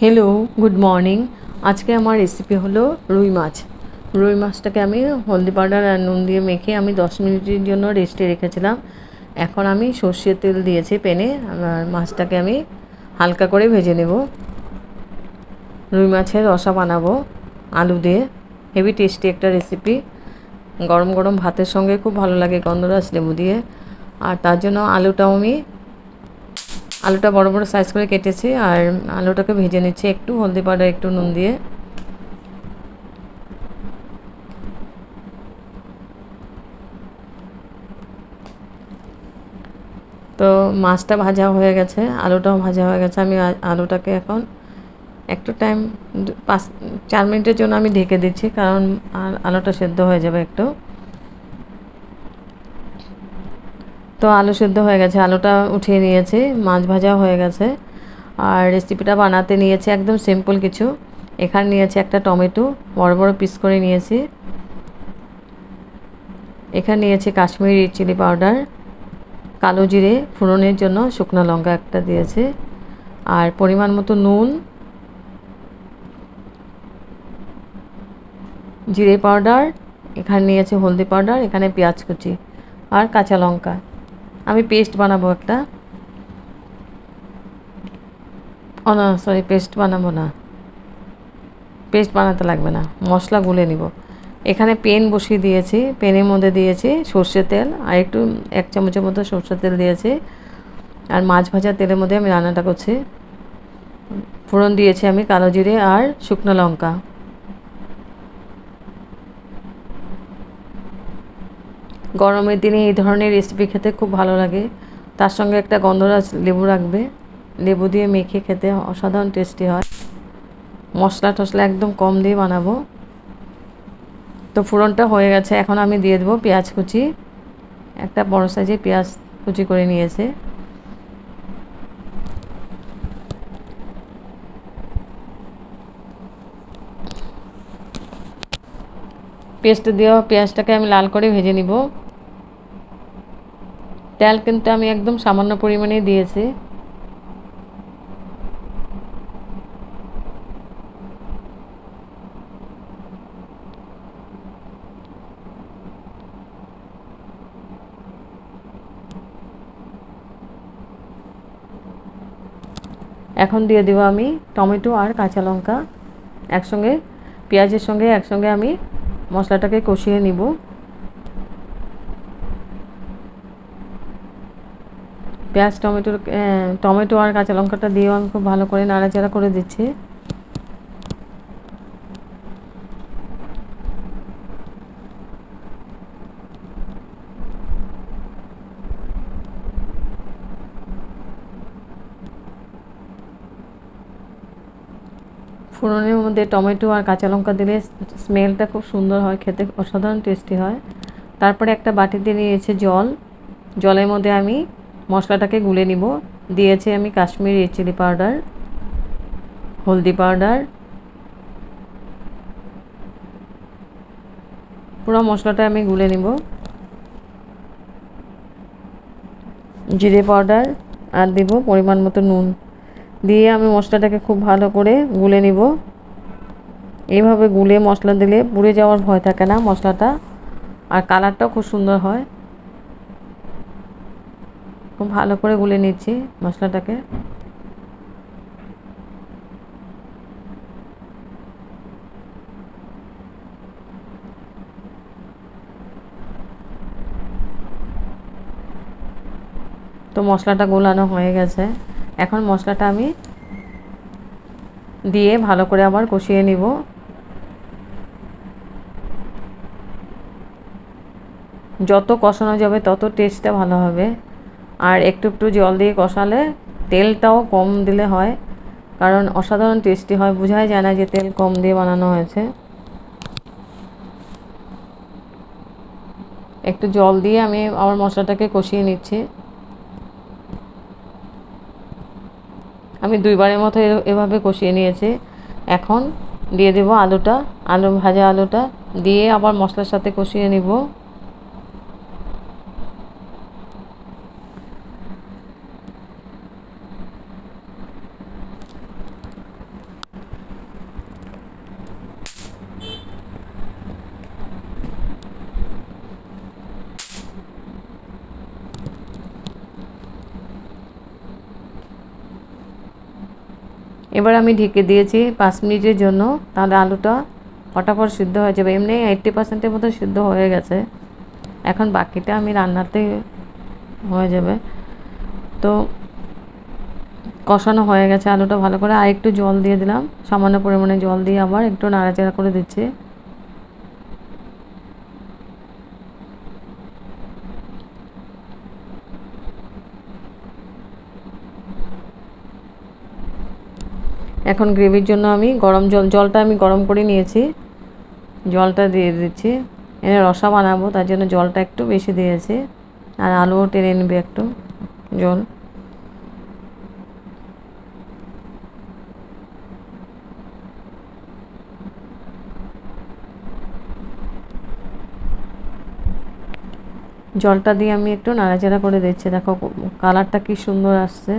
Hello good morning আজকে আমার recipe হলো রুই মাছ। রুই মাছটাকে আমি হলদি পাউডার আর নুন দিয়ে মেখে আমি দশ মিনিটের জন্য রেস্টে রেখেছিলাম। এখন আমি সর্ষের তেল দিয়েছি প্যানে আর মাছটাকে আমি হালকা করে ভেজে নেব। রুই মাছের রসা বানাবো আলু দিয়ে। হেভি টেস্টি একটা রেসিপি গরম গরম ভাতের সঙ্গে খুব ভালো লাগে গন্ধরাজ লেবু দিয়ে। আর তার জন্য আলুটাও আমি আলুটা বড় বড় সাইজ করে কেটেছি, আর আলুটাকে ভেজে নিচ্ছি একটু, হলদি পাউডার, একটু নুন দিয়ে। তো মাছটা ভাজা হয়ে গেছে, আলুটাও ভাজা হয়ে গেছে, আমি আলুটাকে এখন একটু টাইম পাঁচ চার মিনিটের জন্য আমি ঢেকে দিচ্ছি, কারণ আলুটা সেদ্ধ হয়ে যাবে একটু। তো আলু সেদ্ধ হয়ে গেছে, আলুটা উঠিয়ে নিয়েছি, মাছ ভাজা হয়ে গেছে। আর রেসিপিটা বানাতে নিয়েছি একদম সিম্পল কিছু। এখানে নিয়েছি একটা টমেটো, বড় বড় পিস করে নিয়েছি। এখানে নিয়েছি কাশ্মীরি চিলি পাউডার কালো জিরে ফোড়নের জন্য শুকনো লঙ্কা একটা দিয়েছি। আর পরিমাণ মতো নুন, জিরে পাউডার এখানে নিয়েছি হলদি পাউডার এখানে পেঁয়াজ কুচি আর কাঁচা লঙ্কা। আমি পেস্ট বানাবো একটা। ও না সরি পেস্ট বানাবো না। পেস্ট বানাতে লাগবে না, মশলা গুলে নিব। এখানে পেন বসিয়ে দিয়েছি পেনের মধ্যে দিয়েছি সর্ষের তেল, আর একটু, এক চামচের মতো সর্ষের তেল দিয়েছি। আর মাছ ভাজা তেলের মধ্যে আমি রান্নাটা করছি। ফোড়ন দিয়েছি আমি কালো জিরে আর শুকনো লঙ্কা। গরমের দিনে এই ধরনের রেসিপি খেতে খুব ভালো লাগে। তার সঙ্গে একটা গন্ধরাজ লেবু রাখবে। লেবু দিয়ে মেখে খেতে অসাধারণ টেস্টি হয়। মশলা টশলা একদম কম দিয়ে বানাবো। তো ফোড়নটা হয়ে গেছে, এখন আমি দিয়ে দেবো পেঁয়াজ কুচি। একটা বড় সাইজে পেঁয়াজ কুচি করে নিয়েছে। পেস্ট দেওয়া পেঁয়াজটাকে আমি লাল করে ভেজে নিব। তেল কিন্তু আমি একদম সামান্য পরিমাণেই দিয়েছি। এখন দিয়ে দেবো আমি টমেটো আর কাঁচা লঙ্কা। একসঙ্গে, পেঁয়াজের সঙ্গে একসঙ্গে আমি মশলাটাকে কষিয়ে নিব। পেঁয়াজ, টমেটোর টমেটো আর কাঁচা লঙ্কাটা দিয়েও আমি খুব ভালো করে নাড়াচাড়া করে দিচ্ছি। ফোড়নের মধ্যে টমেটো আর কাঁচা লঙ্কা দিলে স্মেলটা খুব সুন্দর হয়, খেতে অসাধারণ টেস্টি হয়। তারপরে একটা বাটিতে নিয়েছে জল। জলের মধ্যে আমি মশলাটাকে গুলে নিব। দিয়েছি আমি কাশ্মীরি চিলি পাউডার, হলদি পাউডার। পুরো মশলাটা আমি গুলে নিব। জিরে পাউডার আর দেব পরিমাণ মতো নুন। দিয়ে আমি মশলাটাকে খুব ভালো করে গুলে নিব। এইভাবে গুলে মশলা দিলে পুড়ে যাওয়ার ভয় থাকে না মশলাটা। আর কালারটাও খুব সুন্দর হয়। খুব ভালো করে গুলে নিচ্ছি মশলাটাকে। তো মশলাটা গোলানো হয়ে গেছে। এখন মশলাটা আমি দিয়ে ভালো করে আবার কষিয়ে নিব। যত কষানো যাবে তত টেস্টটা ভালো হবে। আর একটু একটু জল দিয়ে কষালে তেলটাও কম দিলে হয়, কারণ অসাধারণ টেস্টি হয়, বোঝাই যায় না যে তেল কম দিয়ে বানানো হয়েছে। একটু জল দিয়ে আমি আমার মশলাটাকে কষিয়ে নিচ্ছি। আমি দুইবারের মতো এভাবে কষিয়ে নিয়েছি। এখন দিয়ে দেবো আলুটা, আলু ভাজা আলুটা, দিয়ে আবার মশলার সাথে কষিয়ে নিব। এবার আমি ঢেকে দিয়েছি পাঁচ মিনিটের জন্য, তাহলে আলুটা ফটাফট সিদ্ধ হয়ে যাবে। এমনি এইট্টি পার্সেন্টের মতো সিদ্ধ হয়ে গেছে। এখন বাকিটা আমি রান্নাতে হয়ে যাবে। তো কষানো হয়ে গেছে আলুটা ভালো করে। আর একটু জল দিয়ে দিলাম। সামান্য পরিমাণে জল দিয়ে আবার একটু নাড়াচাড়া করে দিচ্ছি। এখন গ্রেভির জন্য আমি গরম জল, জলটা আমি গরম করে নিয়েছি। জলটা দিয়ে দিচ্ছি। এনে রসা বানাবো, তার জন্য জলটা একটু বেশি দিয়েছি। আর আলুও টেনে নেবে একটু, জল। জলটা দিয়ে আমি একটু নাড়াচাড়া করে দিচ্ছি। দেখো, কালারটা কি সুন্দর আসছে।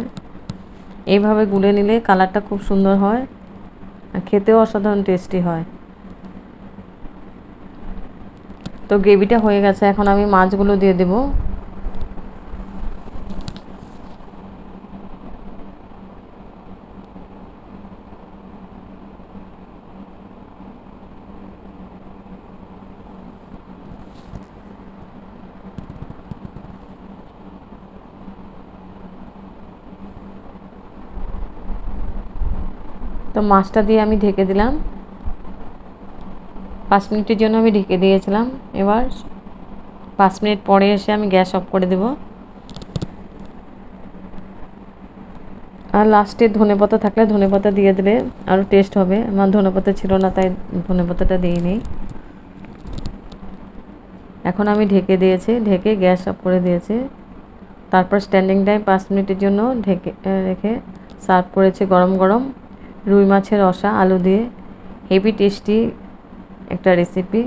এইভাবে গুলে নিলে কালারটা খুব সুন্দর হয় আর খেতেও অসাধারণ টেস্টি হয়। তো গ্রেভিটা হয়ে গেছে, এখন আমি মাছগুলো দিয়ে দেব। তো মাছটা দিয়ে আমি ঢেকে দিলাম। পাঁচ মিনিটের জন্য আমি ঢেকে দিয়েছিলাম। এবার পাঁচ মিনিট পরে এসে আমি গ্যাস অফ করে দেব। আর লাস্টে ধনে পাতা থাকলে ধনে পাতা দিয়ে দিলে আরও টেস্ট হবে। আমার ধনে পাতা ছিল না, তাই ধনে পাতাটা দিই নি এখন আমি ঢেকে দিয়েছি, ঢেকে গ্যাস অফ করে দিয়েছি। তারপর স্ট্যান্ডিং টাইম পাঁচ মিনিটের জন্য ঢেকে, রেখে সার্ভ করেছে গরম গরম। রুই মাছের রসা আলু দিয়ে। হেভি টেস্টি একটা রেসিপি